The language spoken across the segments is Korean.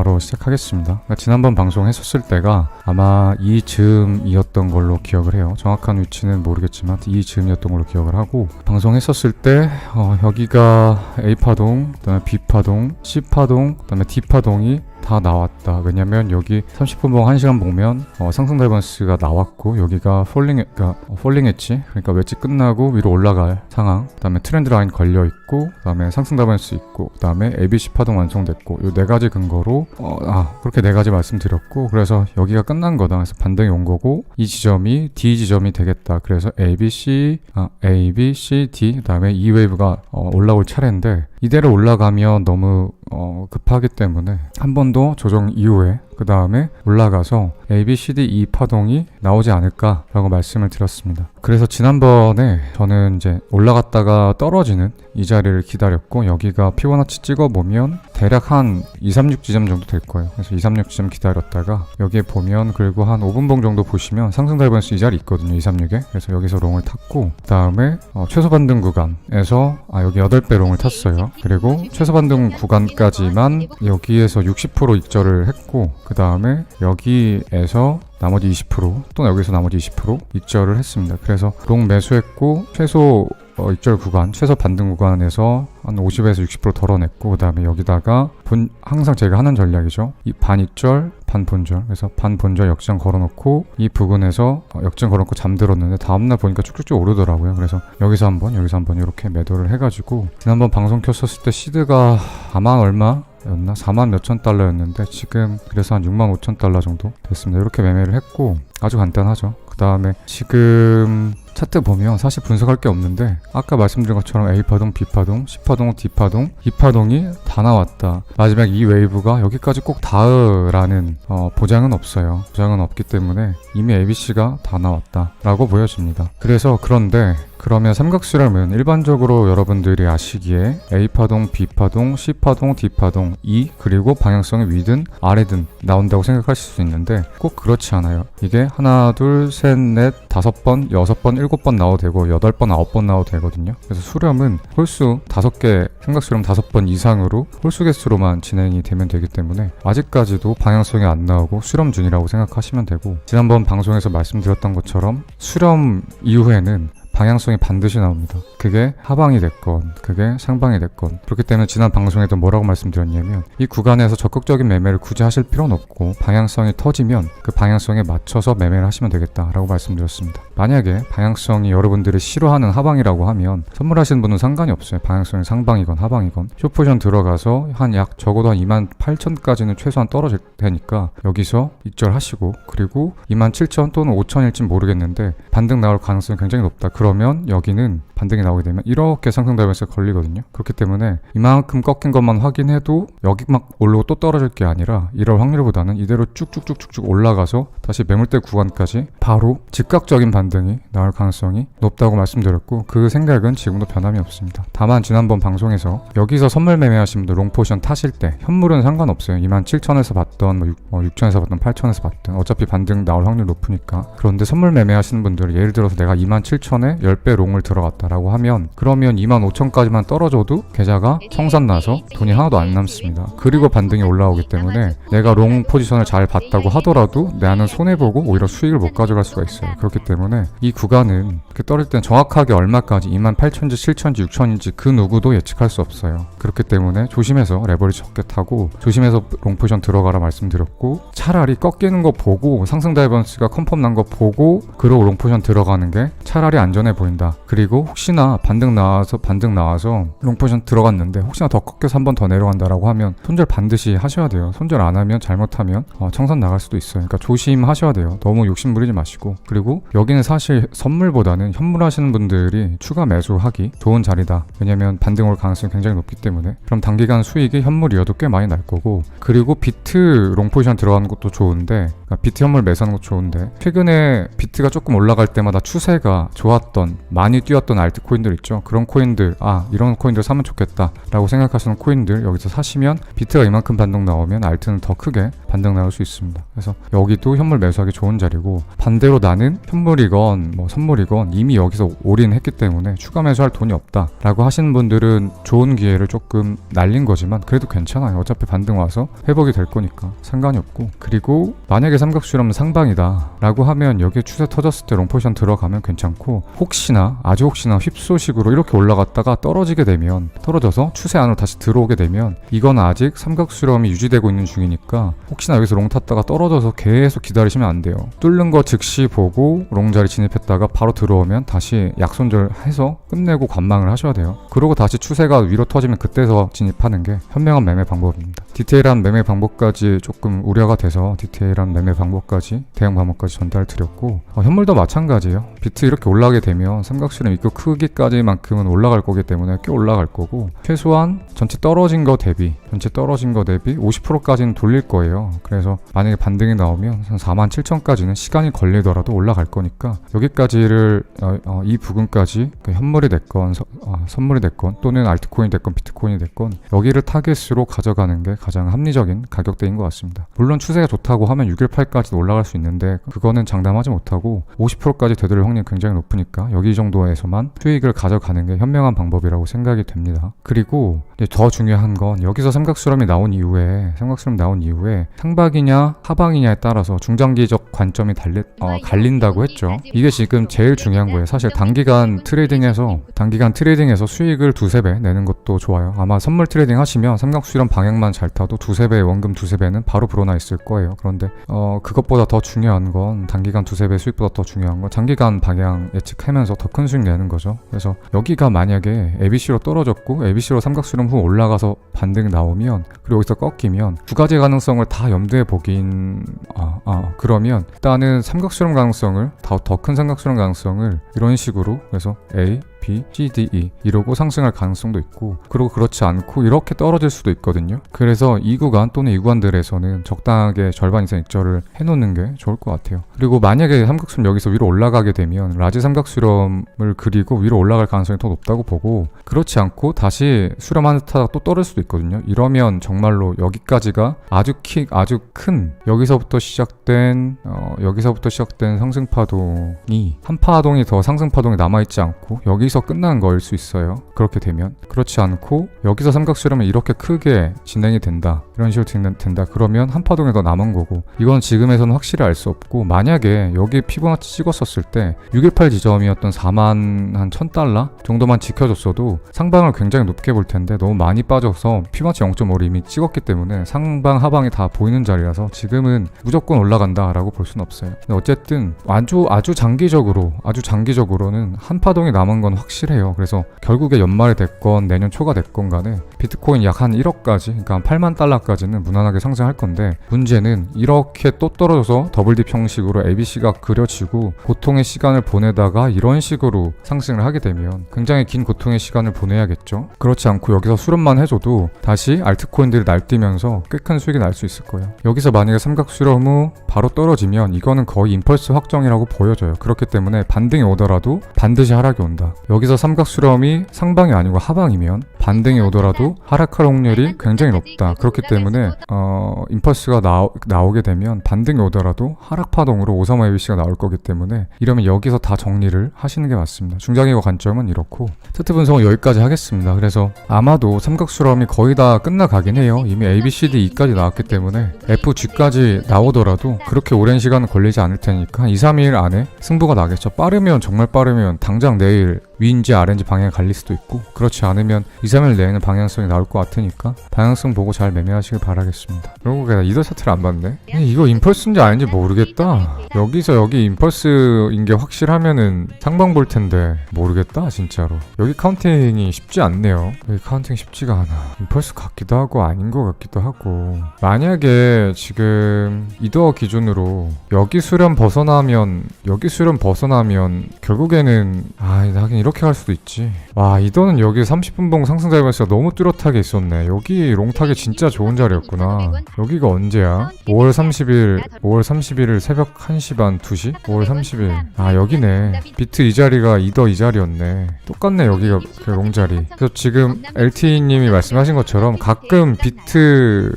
바로 시작하겠습니다. 그러니까 지난번 방송했었을 때가 아마 이 즈음이었던 걸로 기억을 해요. 정확한 위치는 모르겠지만 이 즈음이었던 걸로 기억을 하고 방송했었을 때 어, 여기가 A 파동, 그다음에 B 파동, C 파동, 그다음에 D 파동이 다 나왔다. 왜냐면 여기 30분 봉 1시간 보면 어, 상승 다이번스가 나왔고 여기가 폴링 그러니까 어, 폴링 엣지 그러니까 웨지 끝나고 위로 올라갈 상황. 그다음에 트렌드 라인 걸려 있고 그다음에 상승 다이번스 있고 그다음에 ABC 파동 완성됐고 요네 가지 근거로 어, 아 그렇게 네 가지 말씀드렸고 그래서 여기가 끝난 거다. 그래서 반등이 온 거고 이 지점이 D 지점이 되겠다. 그래서 ABC 아 A B C D 그다음에 E 웨이브가 어, 올라올 차례인데 이대로 올라가면 너무 어, 급하기 때문에 한 번 더 조정 이후에 그 다음에 올라가서 A, B, C, D, E 파동이 나오지 않을까라고 말씀을 드렸습니다. 그래서 지난번에 저는 이제 올라갔다가 떨어지는 이 자리를 기다렸고 여기가 피보나치 찍어보면 대략 한 2, 3, 6 지점 정도 될 거예요. 그래서 2, 3, 6 지점 기다렸다가 여기에 보면 그리고 한 5분봉 정도 보시면 상승 다이번스 이 자리 있거든요. 2, 3, 6에. 그래서 여기서 롱을 탔고 그 다음에 어, 최소 반등 구간에서 아 여기 8배 롱을 탔어요. 그리고 최소 반등 구간까지만 여기에서 60% 익절을 했고 그 다음에 여기에서 나머지 20%또 여기서 나머지 20% 익절을 했습니다. 그래서 롱 매수했고 최소 어, 익절 구간, 최소 반등 구간에서 한 50에서 60% 덜어냈고 그 다음에 여기다가 본 항상 제가 하는 전략이죠. 이 반익절, 반 본절. 그래서 반 본절 역전 걸어놓고 이 부근에서 어, 역전 걸어놓고 잠들었는데 다음날 보니까 쭉쭉쭉 오르더라고요. 그래서 여기서 한번 여기서 한번 이렇게 매도를 해가지고 지난번 방송 켰었을 때 시드가 4만 얼마 였나? 4만 몇천 달러였는데 지금 그래서 한 6만 5천 달러 정도 됐습니다. 이렇게 매매를 했고 아주 간단하죠. 그 다음에 지금 차트 보면 사실 분석할 게 없는데 아까 말씀드린 것처럼 A 파동, B 파동, C 파동, D 파동, E 파동이 다 나왔다. 마지막 이 웨이브가 여기까지 꼭 닿으라는 어, 보장은 없어요. 보장은 없기 때문에 이미 ABC가 다 나왔다 라고 보여집니다. 그래서 그런데 그러면 삼각수렴은 일반적으로 여러분들이 아시기에 A 파동, B 파동, C 파동, D 파동, E 그리고 방향성이 위든 아래든 나온다고 생각하실 수 있는데 꼭 그렇지 않아요. 이게 하나, 둘, 셋, 넷, 다섯 번, 여섯 번, 일곱 번 나와도 되고 여덟 번, 아홉 번 나와도 되거든요. 그래서 수렴은 홀수 다섯 개, 삼각수렴 다섯 번 이상으로 홀수 개수로만 진행이 되면 되기 때문에 아직까지도 방향성이 안 나오고 수렴 중이라고 생각하시면 되고 지난번 방송에서 말씀드렸던 것처럼 수렴 이후에는 방향성이 반드시 나옵니다. 그게 하방이 됐건, 그게 상방이 됐건. 그렇기 때문에 지난 방송에도 뭐라고 말씀드렸냐면, 이 구간에서 적극적인 매매를 굳이 하실 필요는 없고, 방향성이 터지면 그 방향성에 맞춰서 매매를 하시면 되겠다라고 말씀드렸습니다. 만약에 방향성이 여러분들이 싫어하는 하방이라고 하면, 선물하시는 분은 상관이 없어요. 방향성이 상방이건 하방이건. 쇼포션 들어가서 한 약 적어도 한 2만 8천까지는 최소한 떨어질 테니까, 여기서 익절하시고, 그리고 2만 7천 또는 5천일진 모르겠는데, 반등 나올 가능성이 굉장히 높다. 그 러면 여기는 반등이 나오게 되면 이렇게 상승 다이버스가 걸리거든요. 그렇기 때문에 이만큼 꺾인 것만 확인해도 여기 막 올라오고 또 떨어질 게 아니라 이럴 확률보다는 이대로 쭉쭉쭉쭉쭉 올라가서 다시 매물대 구간까지 바로 즉각적인 반등이 나올 가능성이 높다고 말씀드렸고 그 생각은 지금도 변함이 없습니다. 다만 지난번 방송에서 여기서 선물 매매하신 분들 롱포션 타실 때 현물은 상관없어요. 27,000에서 받던 뭐 6, 6,000에서 받던 8,000에서 받던 어차피 반등 나올 확률 높으니까 그런데 선물 매매하시는 분들은 예를 들어서 내가 27,000에 10배 롱을 들어갔다라고 하면 그러면 25,000까지만 떨어져도 계좌가 청산 나서 돈이 하나도 안 남습니다. 그리고 반등이 올라오기 때문에 내가 롱 포지션을 잘 봤다고 하더라도 나는 손해보고 오히려 수익을 못 가져갈 수가 있어요. 그렇기 때문에 이 구간은 그 떨어질 때는 정확하게 얼마까지 28,000인지 7,000인지 6,000인지 그 누구도 예측할 수 없어요. 그렇기 때문에 조심해서 레버리지 적게 타고 조심해서 롱 포지션 들어가라 말씀드렸고 차라리 꺾이는 거 보고 상승 다이버스가 컨펌 난 거 보고 그러고 롱 포지션 들어가는 게 차라리 안전해 보인다. 그리고 혹시나 반등 나와서 반등 나와서 롱 포지션 들어갔는데 혹시나 더 꺾여서 한 번 더 내려간다라고 하면 손절 반드시 하셔야 돼요. 손절 안 하면 잘못하면 어, 청산 나갈 수도 있어요. 그러니까 조심하셔야 돼요. 너무 욕심 부리지 마시고 그리고 여기는 사실 선물보다는 현물 하시는 분들이 추가 매수하기 좋은 자리다. 왜냐면 반등 올 가능성이 굉장히 높기 때문에 그럼 단기간 수익이 현물이어도 꽤 많이 날 거고 그리고 비트 롱 포지션 들어가는 것도 좋은데 그러니까 비트 현물 매수하는 것도 좋은데 최근에 비트가 조금 올라갈 때마다 추세가 좋았 좋았던 많이 뛰었던 알트코인들 있죠? 그런 코인들 아 이런 코인들 사면 좋겠다 라고 생각하시는 코인들 여기서 사시면 비트가 이만큼 반등 나오면 알트는 더 크게 반등 나올 수 있습니다. 그래서 여기도 현물 매수하기 좋은 자리고 반대로 나는 현물이건 뭐 선물이건 이미 여기서 올인했기 때문에 추가 매수할 돈이 없다 라고 하시는 분들은 좋은 기회를 조금 날린 거지만 그래도 괜찮아요. 어차피 반등 와서 회복이 될 거니까 상관이 없고. 그리고 만약에 삼각수렴은 상방이다 라고 하면 여기에 추세 터졌을 때 롱포션 들어가면 괜찮고 혹시나 아주 혹시나 휩소식으로 이렇게 올라갔다가 떨어지게 되면 떨어져서 추세 안으로 다시 들어오게 되면 이건 아직 삼각수렴이 유지되고 있는 중이니까 혹시나 여기서 롱 탔다가 떨어져서 계속 기다리시면 안 돼요. 뚫는 거 즉시 보고 롱 자리 진입했다가 바로 들어오면 다시 약손절해서 끝내고 관망을 하셔야 돼요. 그러고 다시 추세가 위로 터지면 그때서 진입하는 게 현명한 매매 방법입니다 디테일한 매매 방법까지 조금 우려가 돼서 디테일한 매매 방법까지 대응 방법까지 전달 드렸고 어, 현물도 마찬가지예요. 비트 이렇게 올라가게 되면 삼각수렴 입구 크기까지만큼은 올라갈 거기 때문에 꽤 올라갈 거고 최소한 전체 떨어진 거 대비 전체 떨어진 거 대비 50%까지는 돌릴 거예요. 그래서 만약에 반등이 나오면 한 4만 7천까지는 시간이 걸리더라도 올라갈 거니까 여기까지를 어, 어, 이 부분까지 그 현물이 됐건 서- 어, 선물이 됐건 또는 알트코인이 됐건 비트코인이 됐건 여기를 타겟으로 가져가는 게 가장 합리적인 가격대인 것 같습니다 물론 추세가 좋다고 하면 618까지 올라갈 수 있는데 그거는 장담하지 못하고 50%까지 되돌릴 확률이 굉장히 높으니까 여기 정도에서만 수익을 가져가는 게 현명한 방법이라고 생각이 됩니다. 그리고 더 중요한 건 여기서 삼각수렴이 나온 이후에 삼각수렴 나온 이후에 상방이냐 하방이냐에 따라서 중장기적 관점이 달리, 어, 갈린다고 했죠. 이게 지금 제일 중요한 거예요. 사실 단기간 트레이딩에서 단기간 트레이딩에서 수익을 두세 배 내는 것도 좋아요. 아마 선물 트레이딩 하시면 삼각수렴 방향만 잘 타도 두세 배 원금 두세 배는 바로 불어나 있을 거예요. 그런데 어, 그것보다 더 중요한 건 단기간 두세 배 수익보다 더 중요한 건 장기간 방향 예측하면서 더 큰 수익 내는 거죠. 그래서 여기가 만약에 ABC로 떨어졌고 ABC로 삼각수렴 후 올라가서 반등 나오면 그리고 여기서 꺾이면 두 가지 가능성을 다 염두에 보긴 아, 아 그러면 일단은 삼각수렴 가능성을 더 큰 삼각수렴 가능성을 이런 식으로 그래서 A B, C, D, E 이러고 상승할 가능성도 있고 그리고 그렇지 않고 이렇게 떨어질 수도 있거든요. 그래서 이 구간 또는 이 구간들에서는 적당하게 절반 이상 익절을 해놓는 게 좋을 것 같아요. 그리고 만약에 삼각수렴 여기서 위로 올라가게 되면 라지 삼각수렴을 그리고 위로 올라갈 가능성이 더 높다고 보고 그렇지 않고 다시 수렴한 듯하다가 또 떨어질 수도 있거든요. 이러면 정말로 여기까지가 아주 킥 아주 큰 여기서부터 시작된 어, 여기서부터 시작된 상승 파동이 한 파동이 더 상승 파동이 남아 있지 않고 여기 서 끝난 거일 수 있어요. 그렇게 되면. 그렇지 않고 여기서 삼각수렴이 이렇게 크게 진행이 된다. 이런 식으로 된다. 그러면 한 파동이 더 남은 거고. 이건 지금에서는 확실히 알 수 없고 만약에 여기 피보나치 찍었었을 때 618 지점이었던 4만 한 1000달러 정도만 지켜줬어도 상방을 굉장히 높게 볼 텐데 너무 많이 빠져서 피보나치 0.5를 이미 찍었기 때문에 상방 하방이 다 보이는 자리라서 지금은 무조건 올라간다라고 볼 수는 없어요. 근데 어쨌든 아주 아주 장기적으로 아주 장기적으로는 한 파동이 남은 건 확실해요. 그래서 결국에 연말이 됐건 내년 초가 됐건 간에 비트코인 약 한 1억까지 그러니까 한 8만 달러까지는 무난하게 상승할 건데 문제는 이렇게 또 떨어져서 더블딥 형식으로 ABC가 그려지고 고통의 시간을 보내다가 이런 식으로 상승을 하게 되면 굉장히 긴 고통의 시간을 보내야겠죠. 그렇지 않고 여기서 수렴만 해줘도 다시 알트코인들이 날뛰면서 꽤 큰 수익이 날 수 있을 거예요. 여기서 만약에 삼각 수렴 후 바로 떨어지면 이거는 거의 임펄스 확정이라고 보여져요. 그렇기 때문에 반등이 오더라도 반드시 하락이 온다 여기서 삼각 수렴이 상방이 아니고 하방이면 반등이 오더라도 하락할 확률이 굉장히 높다. 그렇기 때문에 어, 임펄스가 나오, 나오게 되면 반등이 오더라도 하락 파동으로 535 ABC가 나올 거기 때문에 이러면 여기서 다 정리를 하시는 게 맞습니다. 중장기과 관점은 이렇고 차트 분석은 여기까지 하겠습니다. 그래서 아마도 삼각수렴이 거의 다 끝나가긴 해요. 이미 A, B, C, D, E까지 나왔기 때문에 F, G까지 나오더라도 그렇게 오랜 시간은 걸리지 않을 테니까 한 2, 3일 안에 승부가 나겠죠. 빠르면 정말 빠르면 당장 내일 위인지 아래인지 방향이 갈릴 수도 있고 그렇지 않으면 2, 3일 내에는 방향성이 나올 것 같으니까 방향성 보고 잘 매매하시길 바라겠습니다. 그리고 내가 이더 차트를 안 봤네? 이거 임펄스인지 아닌지 모르겠다. 여기서 여기 임펄스인 게 확실하면은 상방 볼 텐데 모르겠다 진짜로. 여기 카운팅이 쉽지 않네요. 여기 카운팅 쉽지가 않아. 임펄스 같기도 하고 아닌 것 같기도 하고 만약에 지금 이더 기준으로 여기 수렴 벗어나면 여기 수렴 벗어나면 결국에는 아 하긴 이렇게 갈 수도 있지. 와 이더는 여기 30분봉 상승 상승자리가 너무 뚜렷하게 있었네. 여기 롱탁이 진짜 좋은 자리였구나. 여기가 언제야? 5월 30일, 5월 31일 새벽 1시 반 2시? 5월 30일. 아 여기네. 비트 이 자리가 이더 이 자리였네. 똑같네 여기가 그 롱자리. 그래서 지금 LTE님이 말씀하신 것처럼 가끔 비트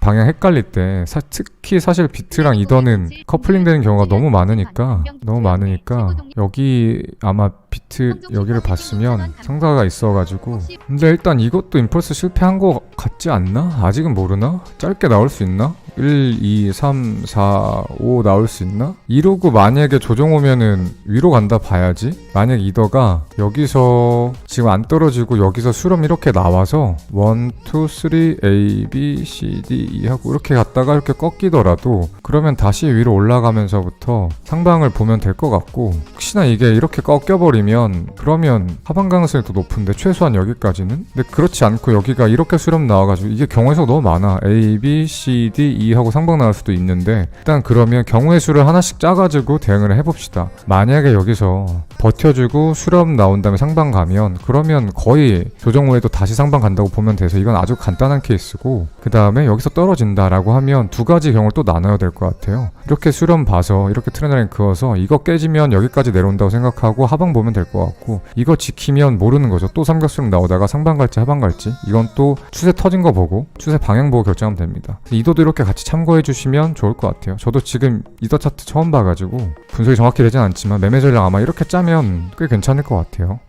방향 헷갈릴 때 사- 특히 사실 비트랑 이더는 커플링 되는 경우가 너무 많으니까 너무 많으니까 여기 아마 비트 여기를 봤으면 상가가 있어가지고 근데 일단 이것도 임펄스 실패한 거 같지 않나? 아직은 모르나? 짧게 나올 수 있나? 1, 2, 3, 4, 5 나올 수 있나? 이러고 만약에 조정 오면은 위로 간다 봐야지 만약 이더가 여기서 지금 안 떨어지고 여기서 수렴 이렇게 나와서 1, 2, 3, A, B, C, D, E 하고 이렇게 갔다가 이렇게 꺾이더라도 그러면 다시 위로 올라가면서부터 상방을 보면 될 것 같고 혹시나 이게 이렇게 꺾여버리 면 그러면 하방 가능성이 더 높은데 최소한 여기까지는? 근데 그렇지 않고 여기가 이렇게 수렴 나와가지고 이게 수가 너무 많아. A, B, C, D, E 하고 상방 나올 수도 있는데 일단 그러면 경우의 수를 하나씩 짜가지고 대응을 해봅시다. 만약에 여기서 버텨주고 수렴 나온 다음에 상방 가면 그러면 거의 조정 후에도 다시 상방 간다고 보면 돼서 이건 아주 간단한 케이스고 그 다음에 여기서 떨어진다라고 하면 두 가지 경우를 또 나눠야 될 것 같아요. 이렇게 수렴 봐서 이렇게 트렌드라인 그어서 이거 깨지면 여기까지 내려온다고 생각하고 하방 보면 될 것 같고 이거 지키면 모르는 거죠. 또 삼각수렴 나오다가 상방 갈지 하방 갈지. 이건 또 추세 터진 거 보고 추세 방향 보고 결정하면 됩니다. 이도도 이렇게 같이 참고해 주시면 좋을 것 같아요. 저도 지금 이더 차트 처음 봐가지고 분석이 정확히 되진 않지만 매매 전략 아마 이렇게 짜면 꽤 괜찮을 것 같아요